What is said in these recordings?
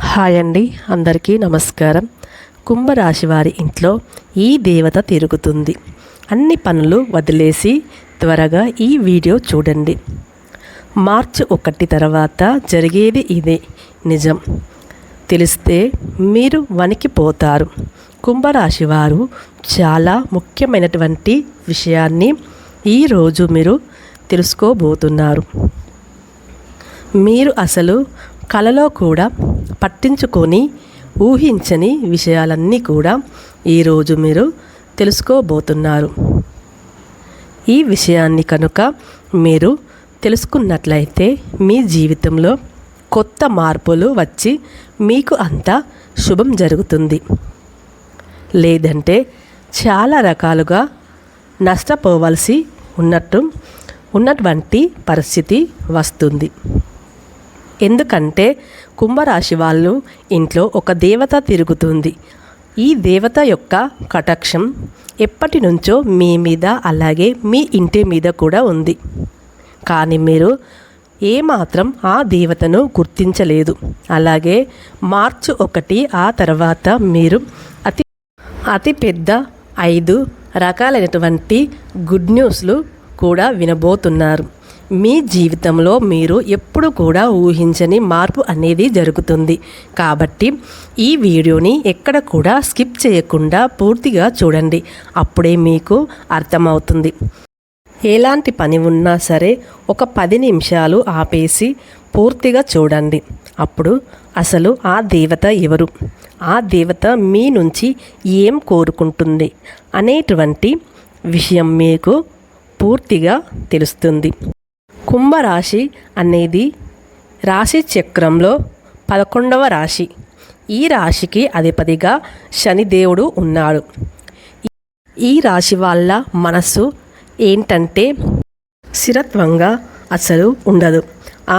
Hi అండి అందరికీ నమస్కారం. కుంభరాశి వారి ఇంట్లో ఈ దేవత తిరుగుతుంది. అన్ని పనులు వదిలేసి త్వరగా ఈ వీడియో చూడండి. మార్చి ఒకటి తర్వాత జరిగేది ఇదే నిజం. తెలిస్తే మీరు వణికిపోతారు. కుంభరాశి వారు చాలా ముఖ్యమైనటువంటి విషయాన్ని ఈరోజు మీరు తెలుసుకోబోతున్నారు. మీరు అసలు కలలో కూడా పట్టించుకొని ఊహించని విషయాలన్నీ కూడా ఈరోజు మీరు తెలుసుకోబోతున్నారు. ఈ విషయాన్ని కనుక మీరు తెలుసుకున్నట్లయితే మీ జీవితంలో కొత్త మార్పులు వచ్చి మీకు అంతా శుభం జరుగుతుంది. లేదంటే చాలా రకాలుగా నష్టపోవలసి ఉన్నట్టు ఉన్నటువంటి పరిస్థితి వస్తుంది. ఎందుకంటే కుంభరాశి వాళ్ళు ఇంట్లో ఒక దేవత తిరుగుతుంది. ఈ దేవత యొక్క కటాక్షం ఎప్పటి నుంచో మీ మీద అలాగే మీ ఇంటి మీద కూడా ఉంది. కానీ మీరు ఏమాత్రం ఆ దేవతను గుర్తించలేదు. అలాగే మార్చి ఒకటి ఆ తర్వాత మీరు అతి అతి పెద్ద ఐదు రకాలైనటువంటి గుడ్ న్యూస్లు కూడా వినబోతున్నారు. మీ జీవితంలో మీరు ఎప్పుడు కూడా ఊహించని మార్పు అనేది జరుగుతుంది. కాబట్టి ఈ వీడియోని ఎక్కడ కూడా స్కిప్ చేయకుండా పూర్తిగా చూడండి. అప్పుడే మీకు అర్థమవుతుంది. ఎలాంటి పని ఉన్నా సరే ఒక పది నిమిషాలు ఆపేసి పూర్తిగా చూడండి. అప్పుడు అసలు ఆ దేవత ఎవరు? ఆ దేవత మీ నుంచి ఏం కోరుకుంటుంది? అనేటువంటి విషయం మీకు పూర్తిగా తెలుస్తుంది. కుంభరాశి అనేది రాశి చక్రంలో పదకొండవ రాశి. ఈ రాశికి అధిపతిగా శనిదేవుడు ఉన్నాడు. ఈ రాశి వాళ్ళ మనస్సు ఏంటంటే స్థిరత్వంగా అసలు ఉండదు.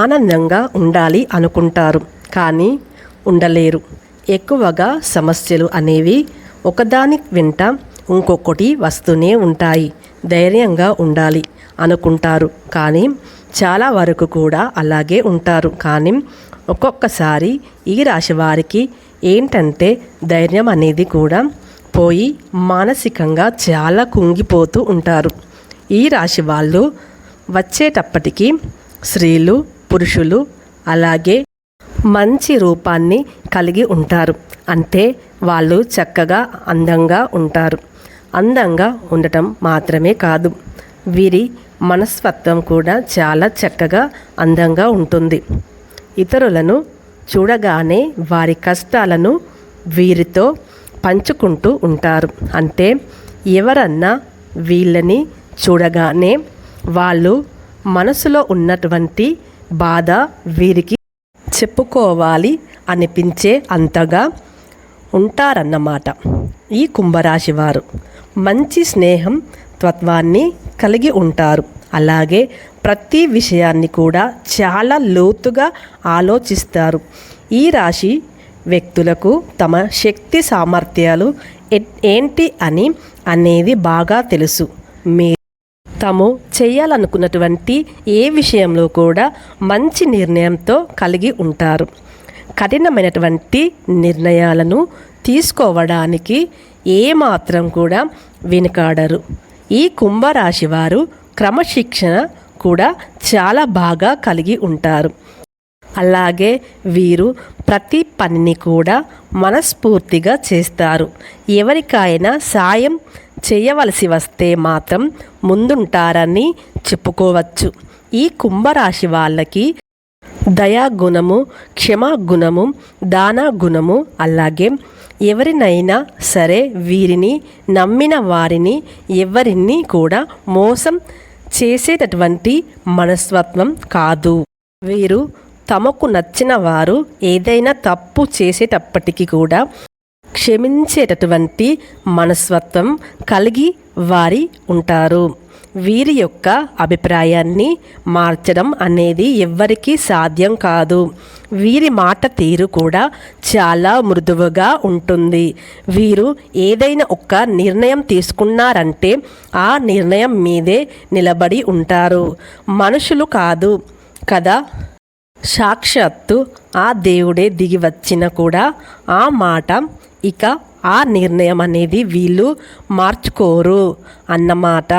ఆనందంగా ఉండాలి అనుకుంటారు కానీ ఉండలేరు. ఎక్కువగా సమస్యలు అనేవి ఒకదాని వెంట ఇంకొకటి వస్తూనే ఉంటాయి. ధైర్యంగా ఉండాలి అనుకుంటారు కానీ చాలా వరకు కూడా అలాగే ఉంటారు. కానీ ఒక్కొక్కసారి ఈ రాశి వారికి ఏంటంటే ధైర్యం అనేది కూడా పోయి మానసికంగా చాలా కుంగిపోతూ ఉంటారు. ఈ రాశి వాళ్ళు వచ్చేటప్పటికి స్త్రీలు పురుషులు అలాగే మంచి రూపాన్ని కలిగి ఉంటారు. అంటే వాళ్ళు చక్కగా అందంగా ఉంటారు. అందంగా ఉండటం మాత్రమే కాదు. వీరి మనస్తత్వం కూడా చాలా చక్కగా అందంగా ఉంటుంది. ఇతరులను చూడగానే వారి కష్టాలను వీరితో పంచుకుంటూ ఉంటారు. అంటే ఎవరన్నా వీళ్ళని చూడగానే వాళ్ళు మనసులో ఉన్నటువంటి బాధ వీరికి చెప్పుకోవాలి అనిపించే అంతగా ఉంటారన్నమాట. ఈ కుంభరాశి వారు మంచి స్నేహం తత్వాన్ని కలిగి ఉంటారు. అలాగే ప్రతి విషయాన్ని కూడా చాలా లోతుగా ఆలోచిస్తారు. ఈ రాశి వ్యక్తులకు తమ శక్తి సామర్థ్యాలు ఏంటి అని అనేది బాగా తెలుసు. మీ తాము చేయాలనుకున్నటువంటి ఏ విషయంలో కూడా మంచి నిర్ణయంతో కలిగి ఉంటారు. కఠినమైనటువంటి నిర్ణయాలను తీసుకోవడానికి ఏమాత్రం కూడా వెనుకాడరు. ఈ కుంభరాశి వారు క్రమశిక్షణ కూడా చాలా బాగా కలిగి ఉంటారు. అలాగే వీరు ప్రతి పనిని కూడా మనస్ఫూర్తిగా చేస్తారు. ఎవరికైనా సాయం చేయవలసి వస్తే మాత్రం ముందుంటారని చెప్పుకోవచ్చు. ఈ కుంభరాశి వాళ్ళకి దయాగుణము క్షమాగుణము దానాగుణము అలాగే ఎవరినైనా సరే వీరిని నమ్మిన వారిని ఎవరిని కూడా మోసం చేసేటటువంటి మనస్తత్వం కాదు. వీరు తమకు నచ్చిన వారు ఏదైనా తప్పు చేసేటప్పటికీ కూడా క్షమించేటటువంటి మనస్తత్వం కలిగి వారి ఉంటారు. వీరి యొక్క అభిప్రాయాన్ని మార్చడం అనేది ఎవ్వరికీ సాధ్యం కాదు. వీరి మాట తీరు కూడా చాలా మృదువుగా ఉంటుంది. వీరు ఏదైనా ఒక నిర్ణయం తీసుకున్నారంటే ఆ నిర్ణయం మీదే నిలబడి ఉంటారు. మనుషులు కాదు కదా? సాక్షాత్తు ఆ దేవుడే దిగి వచ్చినా కూడా ఆ మాట ఇక ఆ నిర్ణయం అనేది వీళ్ళు మార్చుకోరు అన్నమాట.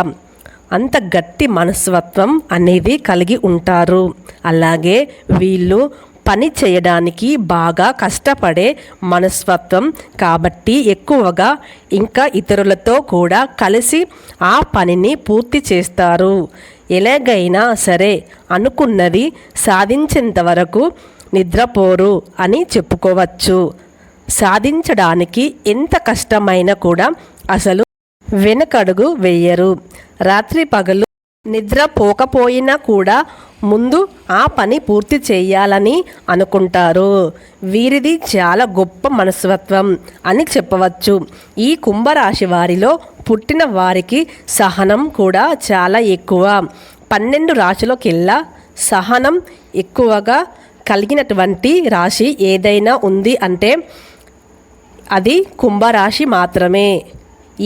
అంత గట్టి మనస్తత్వం అనేది కలిగి ఉంటారు. అలాగే వీళ్ళు పని చేయడానికి బాగా కష్టపడే మనస్తత్వం కాబట్టి ఎక్కువగా ఇంకా ఇతరులతో కూడా కలిసి ఆ పనిని పూర్తి చేస్తారు. ఎలాగైనా సరే అనుకున్నది సాధించేంత వరకు నిద్రపోరు అని చెప్పుకోవచ్చు. సాధించడానికి ఎంత కష్టమైనా కూడా అసలు వెనకడుగు వేయరు. రాత్రి పగలు నిద్రపోకపోయినా కూడా ముందు ఆ పని పూర్తి చేయాలని అనుకుంటారు. వీరిది చాలా గొప్ప మనస్తత్వం అని చెప్పవచ్చు. ఈ కుంభరాశి వారిలో పుట్టిన వారికి సహనం కూడా చాలా ఎక్కువ. పన్నెండు రాశులకెల్లా సహనం ఎక్కువగా కలిగినటువంటి రాశి ఏదైనా ఉంది అంటే అది కుంభరాశి మాత్రమే.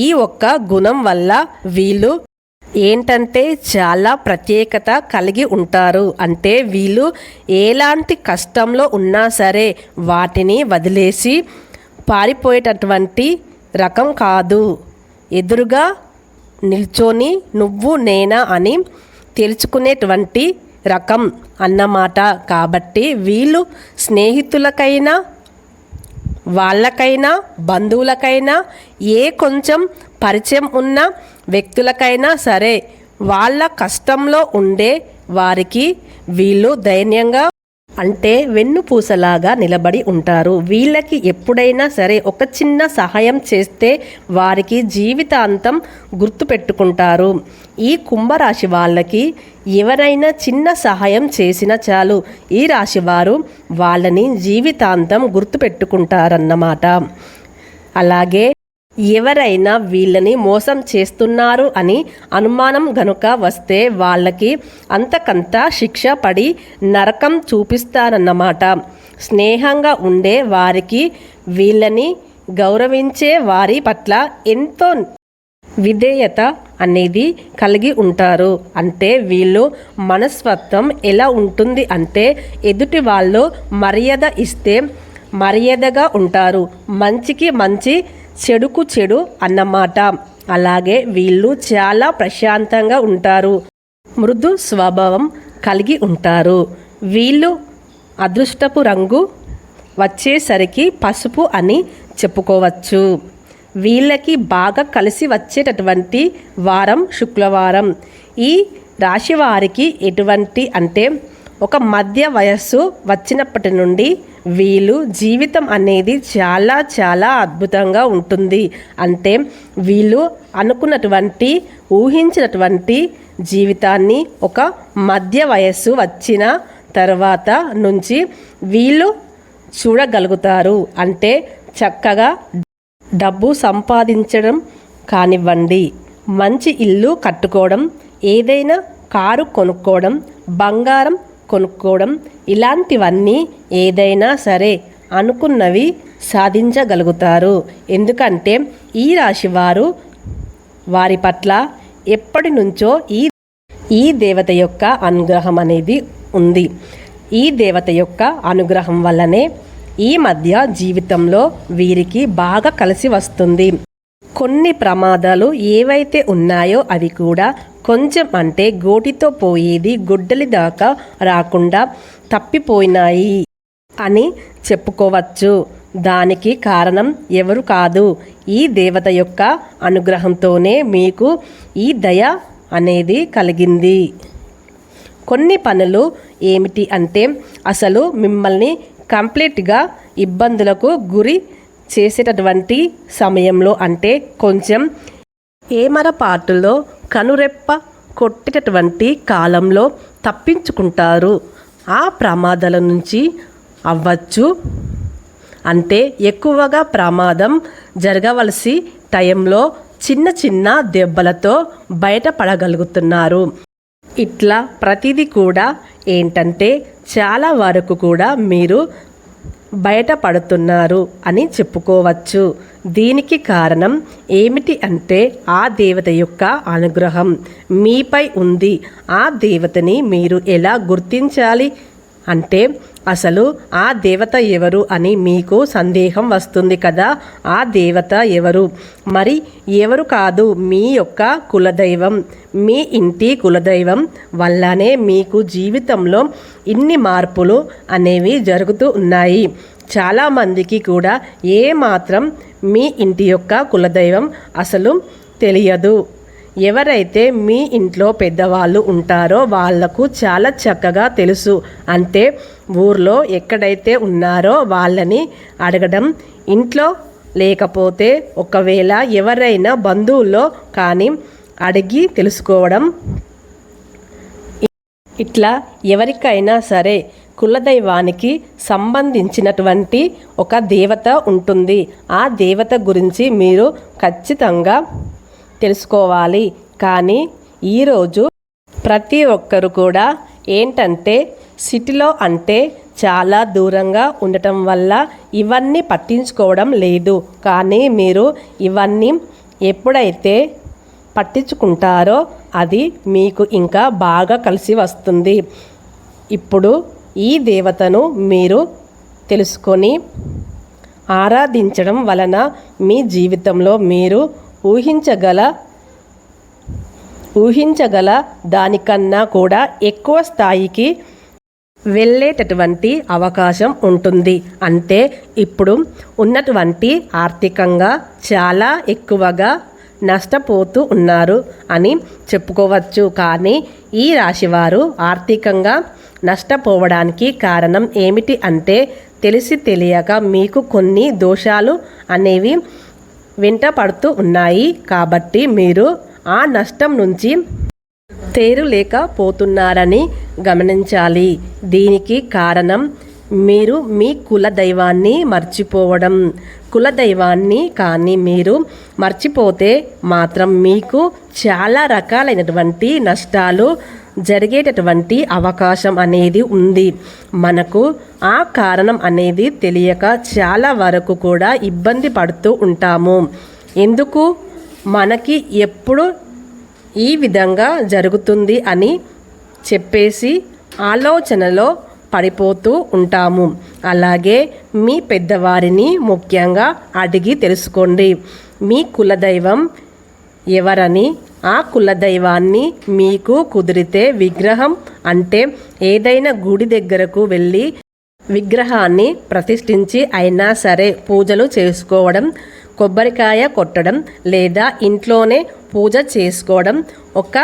ఈ ఒక్క గుణం వల్ల వీళ్ళు ఏంటంటే చాలా ప్రత్యేకత కలిగి ఉంటారు. అంటే వీళ్ళు ఎలాంటి కష్టంలో ఉన్నా సరే వాటిని వదిలేసి పారిపోయేటటువంటి రకం కాదు. ఎదురుగా నిల్చొని నువ్వు నేనా అని తెలుసుకునేటువంటి రకం అన్నమాట. కాబట్టి వీళ్ళు స్నేహితులకైనా వాళ్ళకైనా బంధువులకైనా ఏ కొంచెం పరిచయం ఉన్న వ్యక్తులకైనా సరే వాళ్ళ కష్టంలో ఉండే వారికి వీళ్ళు ధైర్యంగా అంటే వెన్నుపూసలాగా నిలబడి ఉంటారు. వీళ్ళకి ఎప్పుడైనా సరే ఒక చిన్న సహాయం చేస్తే వారికి జీవితాంతం గుర్తుపెట్టుకుంటారు ఈ కుంభరాశి వాళ్ళకి ఎవరైనా చిన్న సహాయం చేసినా చాలు. ఈ రాశి వారు వాళ్ళని జీవితాంతం గుర్తుపెట్టుకుంటారన్నమాట అలాగే ఎవరైనా వీళ్ళని మోసం చేస్తున్నారు అని అనుమానం గనుక వస్తే వాళ్ళకి అంతకంత శిక్ష పడి నరకం చూపిస్తారన్నమాట. స్నేహంగా ఉండే వారికి వీళ్ళని గౌరవించే వారి పట్ల ఎంతో విధేయత అనేది కలిగి ఉంటారు. అంటే వీళ్ళు మనస్తత్వం ఎలా ఉంటుంది అంటే ఎదుటి వాళ్ళు మర్యాద ఇస్తే మర్యాదగా ఉంటారు. మంచికి మంచి చెడుకు చెడు అన్నమాట. అలాగే వీళ్ళు చాలా ప్రశాంతంగా ఉంటారు. మృదు స్వభావం కలిగి ఉంటారు. వీళ్ళు అదృష్టపు రంగు వచ్చేసరికి పసుపు అని చెప్పుకోవచ్చు. వీళ్ళకి బాగా కలిసి వచ్చేటటువంటి వారం శుక్రవారం ఈ రాశి వారికి ఎటువంటి అంటే ఒక మధ్య వయస్సు వచ్చినప్పటి నుండి వీళ్ళు జీవితం అనేది చాలా చాలా అద్భుతంగా ఉంటుంది. అంటే వీళ్ళు అనుకున్నటువంటి ఊహించినటువంటి జీవితాన్ని ఒక మధ్య వయస్సు వచ్చిన తర్వాత నుంచి వీళ్ళు చూడగలుగుతారు. అంటే చక్కగా డబ్బు సంపాదించడం కానివ్వండి మంచి ఇల్లు కట్టుకోవడం ఏదైనా కారు కొనుక్కోవడం బంగారం కొనుక్కోవడం ఇలాంటివన్నీ ఏదైనా సరే అనుకున్నవి సాధించగలుగుతారు. ఎందుకంటే ఈ రాశి వారు వారి పట్ల ఎప్పటి నుంచో ఈ ఈ దేవత యొక్క అనుగ్రహం అనేది ఉంది. ఈ దేవత యొక్క అనుగ్రహం వల్లనే ఈ మధ్య జీవితంలో వీరికి బాగా కలిసి వస్తుంది. కొన్ని ప్రమాదాలు ఏవైతే ఉన్నాయో అవి కూడా కొంచెం అంటే గోటితో పోయేది గుడ్డలి దాకా రాకుండా తప్పిపోయినాయి అని చెప్పుకోవచ్చు. దానికి కారణం ఎవరు కాదు. ఈ దేవత యొక్క అనుగ్రహంతోనే మీకు ఈ దయ అనేది కలిగింది. కొన్ని పనులు ఏమిటి అంటే అసలు మిమ్మల్ని కంప్లీట్గా ఇబ్బందులకు గురి చేసేటటువంటి సమయంలో అంటే కొంచెం ఏమరపాటులో కనురెప్ప కొట్టేటటువంటి కాలంలో తప్పించుకుంటారు. ఆ ప్రమాదాల నుంచి అవ్వచ్చు. అంటే ఎక్కువగా ప్రమాదం జరగవలసి టైంలో చిన్న చిన్న దెబ్బలతో బయటపడగలుగుతున్నారు ఇట్లా ప్రతిదీ కూడా ఏంటంటే చాలా వరకు కూడా మీరు బయటపడుతున్నారు అని చెప్పుకోవచ్చు. దీనికి కారణం ఏమిటి అంటే ఆ దేవత యొక్క అనుగ్రహం మీపై ఉంది. ఆ దేవతని మీరు ఎలా గుర్తించాలి? అంటే అసలు ఆ దేవత ఎవరు అని మీకు సందేహం వస్తుంది కదా? ఆ దేవత ఎవరు? మరి ఎవరు కాదు మీ యొక్క కులదైవం. మీ ఇంటి కులదైవం వల్లనే మీకు జీవితంలో ఇన్ని మార్పులు అనేవి జరుగుతూ ఉన్నాయి. చాలామందికి కూడా ఏ మాత్రం మీ ఇంటి యొక్క కులదైవం అసలు తెలియదు. ఎవరైతే మీ ఇంట్లో పెద్దవాళ్ళు ఉంటారో వాళ్ళకు చాలా చక్కగా తెలుసు. అంటే ఊర్లో ఎక్కడైతే ఉన్నారో వాళ్ళని అడగడం ఇంట్లో లేకపోతే ఒకవేళ ఎవరైనా బంధువుల్లో కానీ అడిగి తెలుసుకోవడం. ఇట్లా ఎవరికైనా సరే కులదైవానికి సంబంధించినటువంటి ఒక దేవత ఉంటుంది. ఆ దేవత గురించి మీరు ఖచ్చితంగా తెలుసుకోవాలి. కానీ ఈరోజు ప్రతి ఒక్కరు కూడా ఏంటంటే సిటీలో అంటే చాలా దూరంగా ఉండటం వల్ల ఇవన్నీ పట్టించుకోవడం లేదు. కానీ మీరు ఇవన్నీ ఎప్పుడైతే పట్టించుకుంటారో అది మీకు ఇంకా బాగా కలిసి వస్తుంది. ఇప్పుడు ఈ దేవతను మీరు తెలుసుకొని ఆరాధించడం వలన మీ జీవితంలో మీరు ఊహించగల ఊహించగల దానికన్నా కూడా ఎక్కువ స్థాయికి వెళ్ళేటటువంటి అవకాశం ఉంటుంది. అంటే ఇప్పుడు ఉన్నటువంటి ఆర్థికంగా చాలా ఎక్కువగా నష్టపోతూ ఉన్నారు అని చెప్పుకోవచ్చు. కానీ ఈ రాశివారు ఆర్థికంగా నష్టపోవడానికి కారణం ఏమిటి అంటే తెలిసి తెలియక మీకు కొన్ని దోషాలు అనేవి వెంట పడుతూ ఉన్నాయి. కాబట్టి మీరు ఆ నష్టం నుంచి తేరులేకపోతున్నారని గమనించాలి. దీనికి కారణం మీరు మీ కుల దైవాన్ని మర్చిపోవడం. కుల దైవాన్ని కానీ మీరు మర్చిపోతే మాత్రం మీకు చాలా రకాలైనటువంటి నష్టాలు జరిగేటటువంటి అవకాశం అనేది ఉంది. మనకు ఆ కారణం అనేది తెలియక చాలా వరకు కూడా ఇబ్బంది పడుతూ ఉంటాము. ఎందుకు? మనకి ఎప్పుడు ఈ విధంగా జరుగుతుంది అని చెప్పేసి ఆలోచనలో పడిపోతూ ఉంటాము. అలాగే మీ పెద్దవారిని ముఖ్యంగా అడిగి తెలుసుకోండి. మీ కులదైవం ఎవరని ఆ కులదైవాన్ని మీకు కుదిరితే విగ్రహం అంటే ఏదైనా గుడి దగ్గరకు వెళ్ళి విగ్రహాన్ని ప్రతిష్ఠించి అయినా సరే పూజలు చేసుకోవడం కొబ్బరికాయ కొట్టడం లేదా ఇంట్లోనే పూజ చేసుకోవడం ఒక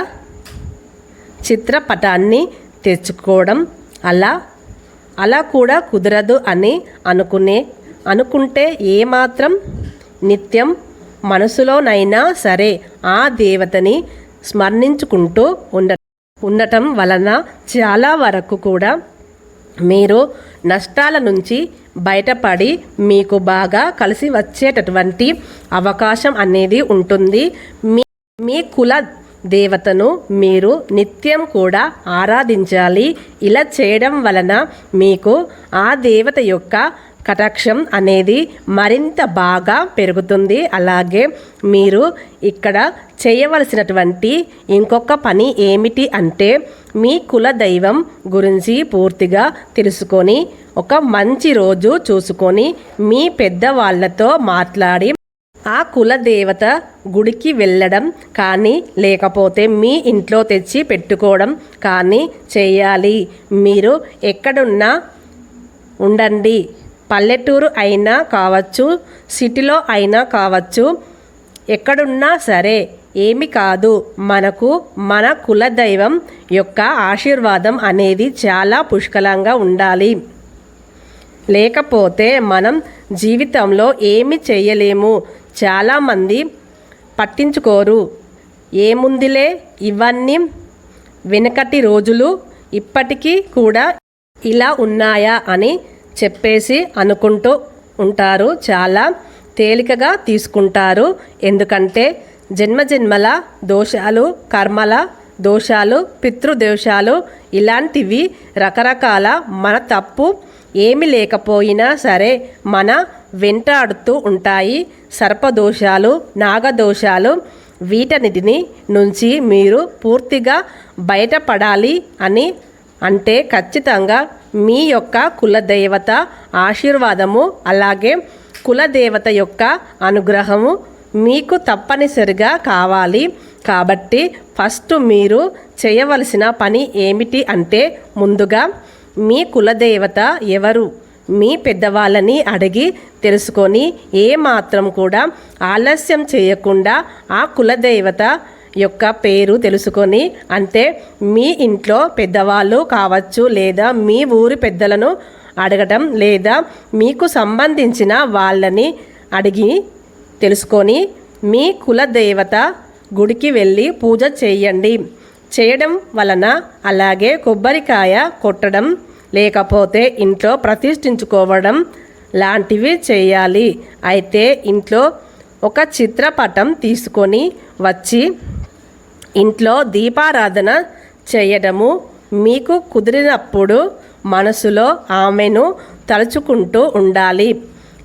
చిత్రపటాన్ని తెచ్చుకోవడం అలా అలా కూడా కుదరదు అని అనుకునే అనుకుంటే ఏమాత్రం నిత్యం మనసులోనైనా సరే ఆ దేవతని స్మరణించుకుంటూ ఉండ ఉండటం వలన చాలా వరకు కూడా మీరు నష్టాల నుంచి బయటపడి మీకు బాగా కలిసి వచ్చేటటువంటి అవకాశం అనేది ఉంటుంది. మీ మీ కుల దేవతను మీరు నిత్యం కూడా ఆరాధించాలి. ఇలా చేయడం వలన మీకు ఆ దేవత యొక్క కటాక్షం అనేది మరింత బాగా పెరుగుతుంది. అలాగే మీరు ఇక్కడ చేయవలసినటువంటి ఇంకొక పని ఏమిటి అంటే మీ కుల దైవం గురించి పూర్తిగా తెలుసుకొని ఒక మంచి రోజు చూసుకొని మీ పెద్దవాళ్ళతో మాట్లాడి ఆ కుల దేవత గుడికి వెళ్ళడం కానీ లేకపోతే మీ ఇంట్లో తెచ్చి పెట్టుకోవడం కానీ చేయాలి. మీరు ఎక్కడున్నా ఉండండి. పల్లెటూరు అయినా కావచ్చు సిటీలో అయినా కావచ్చు ఎక్కడున్నా సరే ఏమి కాదు. మనకు మన కులదైవం యొక్క ఆశీర్వాదం అనేది చాలా పుష్కలంగా ఉండాలి. లేకపోతే మనం జీవితంలో ఏమి చేయలేము. చాలామంది పట్టించుకోరు. ఏముందిలే ఇవన్నీ వెనకటి రోజులు ఇప్పటికీ కూడా ఇలా ఉన్నాయా అని చెప్పేసి అనుకుంటూ ఉంటారు. చాలా తేలికగా తీసుకుంటారు. ఎందుకంటే జన్మజన్మల దోషాలు కర్మల దోషాలు పితృదోషాలు ఇలాంటివి రకరకాల మన తప్పు ఏమి లేకపోయినా సరే మన వెంటాడుతూ ఉంటాయి. సర్పదోషాలు నాగదోషాలు వీటన్నిటిని నుంచి మీరు పూర్తిగా బయటపడాలి అని అంటే ఖచ్చితంగా మీ యొక్క కులదేవత ఆశీర్వాదము అలాగే కులదేవత యొక్క అనుగ్రహము మీకు తప్పనిసరిగా కావాలి. కాబట్టి ఫస్ట్ మీరు చేయవలసిన పని ఏమిటి అంటే ముందుగా మీ కులదేవత ఎవరు? మీ పెద్దవాళ్ళని అడిగి తెలుసుకొని ఏ మాత్రం కూడా ఆలస్యం చేయకుండా ఆ కులదేవత యొక్క పేరు తెలుసుకొని అంటే మీ ఇంట్లో పెద్దవాళ్ళు కావచ్చు లేదా మీ ఊరి పెద్దలను అడగటం లేదా మీకు సంబంధించిన వాళ్ళని అడిగి తెలుసుకొని మీ కులదేవత గుడికి వెళ్ళి పూజ చేయండి. చేయడం వలన అలాగే కొబ్బరికాయ కొట్టడం లేకపోతే ఇంట్లో ప్రతిష్ఠించుకోవడం లాంటివి చేయాలి. అయితే ఇంట్లో ఒక చిత్రపటం తీసుకొని వచ్చి ఇంట్లో దీపారాధన చేయడము మీకు కుదిరినప్పుడు మనసులో ఆమెను తలుచుకుంటూ ఉండాలి.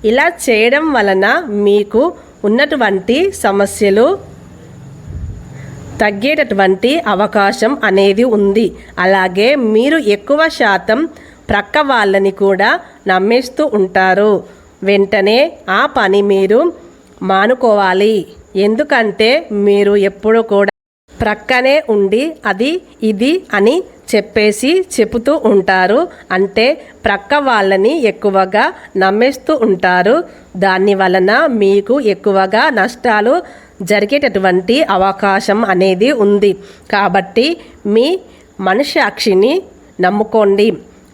ఇలా చేయడం వలన మీకు ఉన్నటువంటి సమస్యలు తగ్గేటటువంటి అవకాశం అనేది ఉంది. అలాగే మీరు ఎక్కువ శాతం ప్రక్క వాళ్ళని కూడా నమ్మేస్తూ ఉంటారు. వెంటనే ఆ పని మీరు మానుకోవాలి. ఎందుకంటే మీరు ఎప్పుడు కూడా ప్రక్కనే ఉండి అది ఇది అని చెప్పేసి చెబుతూ ఉంటారు. అంటే ప్రక్క వాళ్ళని ఎక్కువగా నమ్మేస్తూ ఉంటారు. దాని వలన మీకు ఎక్కువగా నష్టాలు జరిగేటటువంటి అవకాశం అనేది ఉంది. కాబట్టి మీ మనసాక్షిని నమ్ముకోండి.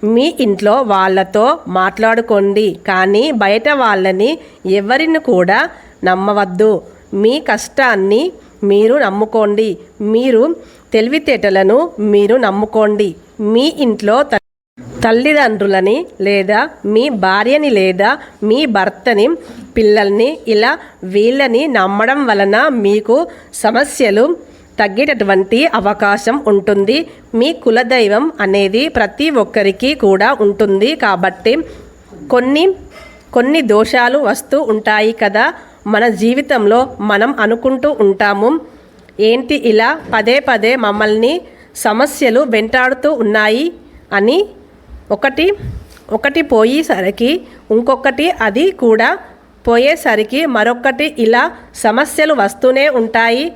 మీ ఇంట్లో వాళ్ళతో మాట్లాడుకోండి. కానీ బయట వాళ్ళని ఎవరిని కూడా నమ్మవద్దు. మీ కష్టాన్ని మీరు నమ్ముకోండి. మీరు తెలివితేటలను మీరు నమ్ముకోండి. మీ ఇంట్లో తల్లిదండ్రులని లేదా మీ భార్యని లేదా మీ భర్తని పిల్లల్ని ఇలా వీళ్ళని నమ్మడం వలన మీకు సమస్యలు తగ్గేటటువంటి అవకాశం ఉంటుంది. మీ కులదైవం అనేది ప్రతి ఒక్కరికి కూడా ఉంటుంది. కాబట్టి కొన్ని కొన్ని దోషాలు వస్తూ ఉంటాయి కదా. మన జీవితంలో మనం అనుకుంటూ ఉంటాము. ఏంటి ఇలా పదే పదే మమ్మల్ని సమస్యలు వెంటాడుతూ ఉన్నాయి అని ఒకటి ఒకటి పోయేసరికి ఇంకొకటి అది కూడా పోయేసరికి మరొకటి ఇలా సమస్యలు వస్తూనే ఉంటాయి.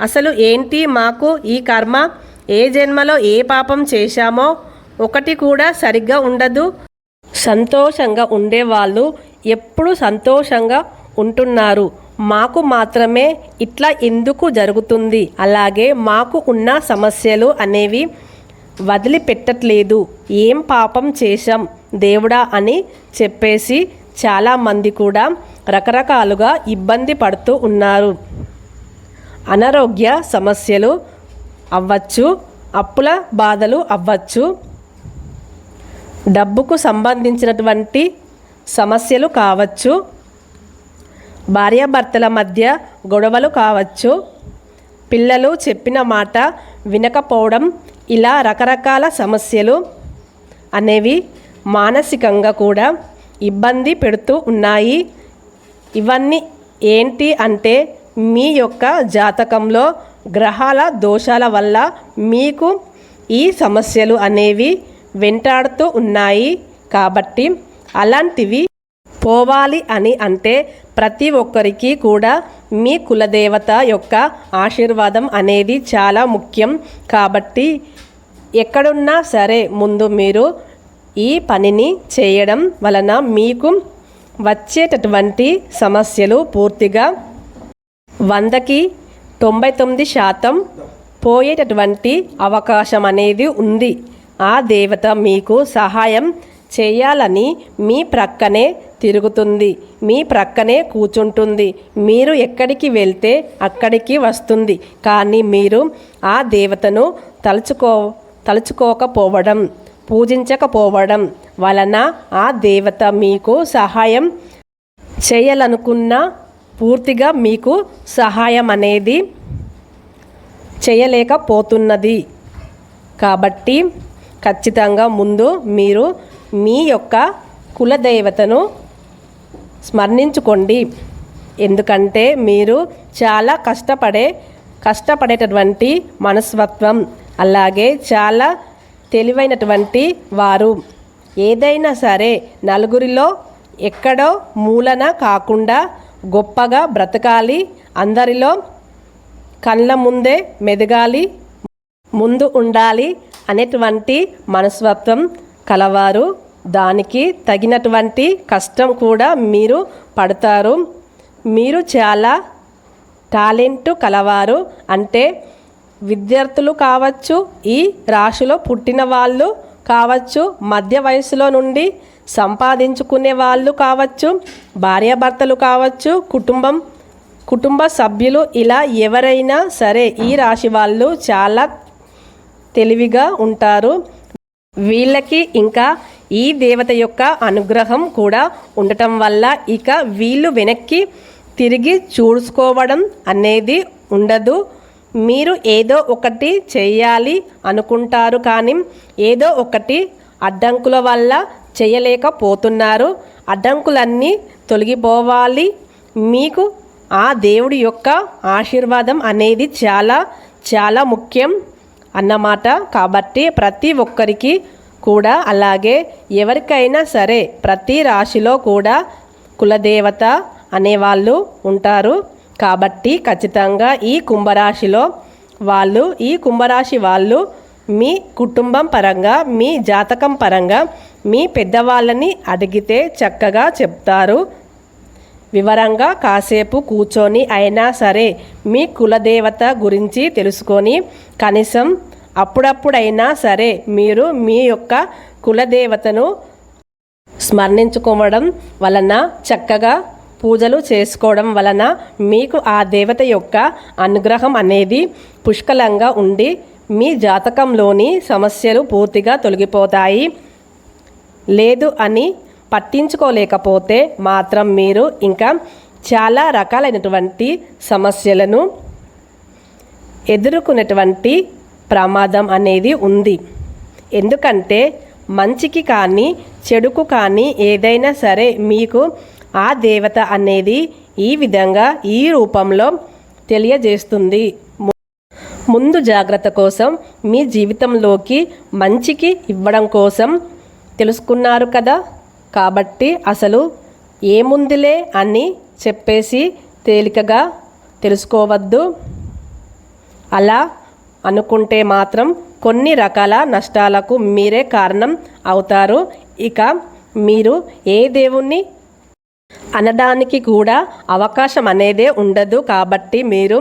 అసలు ఏంటి మాకు ఈ కర్మ? ఏ జన్మలో ఏ పాపం చేశామో ఒకటి కూడా సరిగ్గా ఉండదు. సంతోషంగా ఉండేవాళ్ళు ఎప్పుడు సంతోషంగా ఉంటున్నారు. మాకు మాత్రమే ఇట్లా ఎందుకు జరుగుతుంది? అలాగే మాకు ఉన్న సమస్యలు అనేవి వదిలిపెట్టట్లేదు. ఏం పాపం చేశాం దేవుడా అని చెప్పేసి చాలామంది కూడా రకరకాలుగా ఇబ్బంది పడుతూ ఉన్నారు. అనారోగ్య సమస్యలు అవ్వచ్చు అప్పుల బాధలు అవ్వచ్చు. డబ్బుకు సంబంధించినటువంటి సమస్యలు కావచ్చు. భార్యాభర్తల మధ్య గొడవలు కావచ్చు. పిల్లలు చెప్పిన మాట వినకపోవడం ఇలా రకరకాల సమస్యలు అనేవి మానసికంగా కూడా ఇబ్బంది పెడుతూ ఉన్నాయి. ఇవన్నీ ఏంటి అంటే మీ యొక్క జాతకంలో గ్రహాల దోషాల వల్ల మీకు ఈ సమస్యలు అనేవి వెంటాడుతూ ఉన్నాయి. కాబట్టి అలాంటివి పోవాలి అని అంటే ప్రతి ఒక్కరికి కూడా మీ కులదేవత యొక్క ఆశీర్వాదం అనేది చాలా ముఖ్యం. కాబట్టి ఎక్కడున్నా సరే ముందు మీరు ఈ పనిని చేయడం వలన మీకు వచ్చేటటువంటి సమస్యలు పూర్తిగా వందకి తొంభై తొమ్మిది శాతం పోయేటటువంటి అవకాశం అనేది ఉంది. ఆ దేవత మీకు సహాయం చేయాలని మీ ప్రక్కనే తిరుగుతుంది. మీ ప్రక్కనే కూర్చుంటుంది మీరు ఎక్కడికి వెళ్తే అక్కడికి వస్తుంది. కానీ మీరు ఆ దేవతను తలుచుకో తలుచుకోకపోవడం పూజించకపోవడం వలన ఆ దేవత మీకు సహాయం చేయాలనుకున్న పూర్తిగా మీకు సహాయం అనేది చేయలేకపోతున్నది. కాబట్టి ఖచ్చితంగా ముందు మీరు మీ యొక్క కులదేవతను స్మరణించుకోండి. ఎందుకంటే మీరు చాలా కష్టపడే కష్టపడేటటువంటి మనస్తత్వం అలాగే చాలా తెలివైనటువంటి వారు. ఏదైనా సరే నలుగురిలో ఎక్కడో మూలన కాకుండా గొప్పగా బ్రతకాలి అందరిలో కళ్ళ ముందే మెదగాలి ముందు ఉండాలి అనేటువంటి మనస్తత్వం కలవారు. దానికి తగినటువంటి కష్టం కూడా మీరు పడతారు. మీరు చాలా టాలెంట్ కలవారు. అంటే విద్యార్థులు కావచ్చు ఈ రాశిలో పుట్టిన వాళ్ళు కావచ్చు మధ్య వయసులో నుండి సంపాదించుకునే వాళ్ళు కావచ్చు భార్యాభర్తలు కావచ్చు కుటుంబం కుటుంబ సభ్యులు ఇలా ఎవరైనా సరే ఈ రాశి వాళ్ళు చాలా తెలివిగా ఉంటారు. వీళ్ళకి ఇంకా ఈ దేవత యొక్క అనుగ్రహం కూడా ఉండటం వల్ల ఇక వీళ్ళు వెనక్కి తిరిగి చూసుకోవడం అనేది ఉండదు. మీరు ఏదో ఒకటి చేయాలి అనుకుంటారు కానీ ఏదో ఒకటి అడ్డంకుల వల్ల చేయలేకపోతున్నారు. అడ్డంకులన్నీ తొలగిపోవాలి. మీకు ఆ దేవుడి యొక్క ఆశీర్వాదం అనేది చాలా చాలా ముఖ్యం అన్నమాట. కాబట్టి ప్రతి ఒక్కరికి కూడా అలాగే ఎవరికైనా సరే ప్రతి రాశిలో కూడా కులదేవత అనేవాళ్ళు ఉంటారు. కాబట్టి ఖచ్చితంగా ఈ కుంభరాశిలో వాళ్ళు ఈ కుంభరాశి వాళ్ళు మీ కుటుంబం పరంగా మీ జాతకం పరంగా మీ పెద్దవాళ్ళని అడిగితే చక్కగా చెప్తారు. వివరంగా కాసేపు కూర్చొని అయినా సరే మీ కులదేవత గురించి తెలుసుకొని కనీసం అప్పుడప్పుడైనా సరే మీరు మీ యొక్క కులదేవతను స్మరణించుకోవడం వలన చక్కగా పూజలు చేసుకోవడం వలన మీకు ఆ దేవత యొక్క అనుగ్రహం అనేది పుష్కలంగా ఉండి మీ జాతకంలోని సమస్యలు పూర్తిగా తొలగిపోతాయి. లేదు అని పట్టించుకోలేకపోతే మాత్రం మీరు ఇంకా చాలా రకాలైనటువంటి సమస్యలను ఎదుర్కొనేటువంటి ప్రమాదం అనేది ఉంది. ఎందుకంటే మంచికి కానీ చెడుకు కానీ ఏదైనా సరే మీకు ఆ దేవత అనేది ఈ విధంగా ఈ రూపంలో తెలియజేస్తుంది. ముందు జాగ్రత్త కోసం మీ జీవితంలోకి మంచికి ఇవ్వడం కోసం తెలుసుకున్నారు కదా? కాబట్టి అసలు ఏముందిలే అని చెప్పేసి తేలికగా తెలుసుకోవద్దు. అలా అనుకుంటే మాత్రం కొన్ని రకాల నష్టాలకు మీరే కారణం అవుతారు. ఇక మీరు ఏ దేవుణ్ణి అనడానికి కూడా అవకాశం అనేదే ఉండదు. కాబట్టి మీరు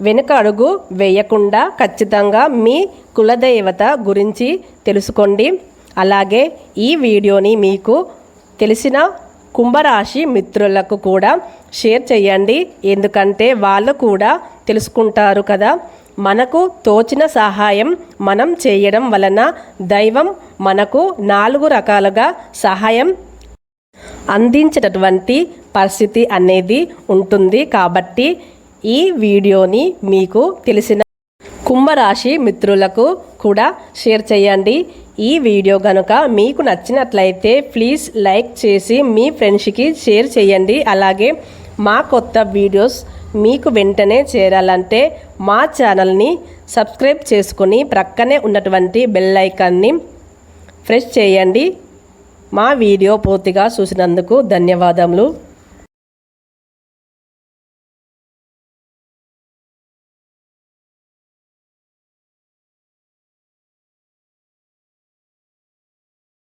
వెనుక అడుగు వేయకుండా ఖచ్చితంగా మీ కులదేవత గురించి తెలుసుకోండి. అలాగే ఈ వీడియోని మీకు తెలిసిన కుంభరాశి మిత్రులకు కూడా షేర్ చేయండి. ఎందుకంటే వాళ్ళు కూడా తెలుసుకుంటారు కదా. మనకు తోచిన సహాయం మనం చేయడం వలన దైవం మనకు నాలుగు రకాలుగా సహాయం అందించేటటువంటి పరిస్థితి అనేది ఉంటుంది కాబట్టి ఈ వీడియోని మీకు తెలిసిన కుంభరాశి మిత్రులకు కూడా షేర్ చేయండి. ఈ వీడియో కనుక మీకు నచ్చినట్లయితే ప్లీజ్ లైక్ చేసి మీ ఫ్రెండ్స్కి షేర్ చేయండి. అలాగే మా కొత్త వీడియోస్ మీకు వెంటనే చేరాలంటే మా ఛానల్ని సబ్స్క్రైబ్ చేసుకుని ప్రక్కనే ఉన్నటువంటి బెల్ ఐకాన్ని ప్రెస్ చేయండి. మా వీడియో పూర్తిగా చూసినందుకు ధన్యవాదములు.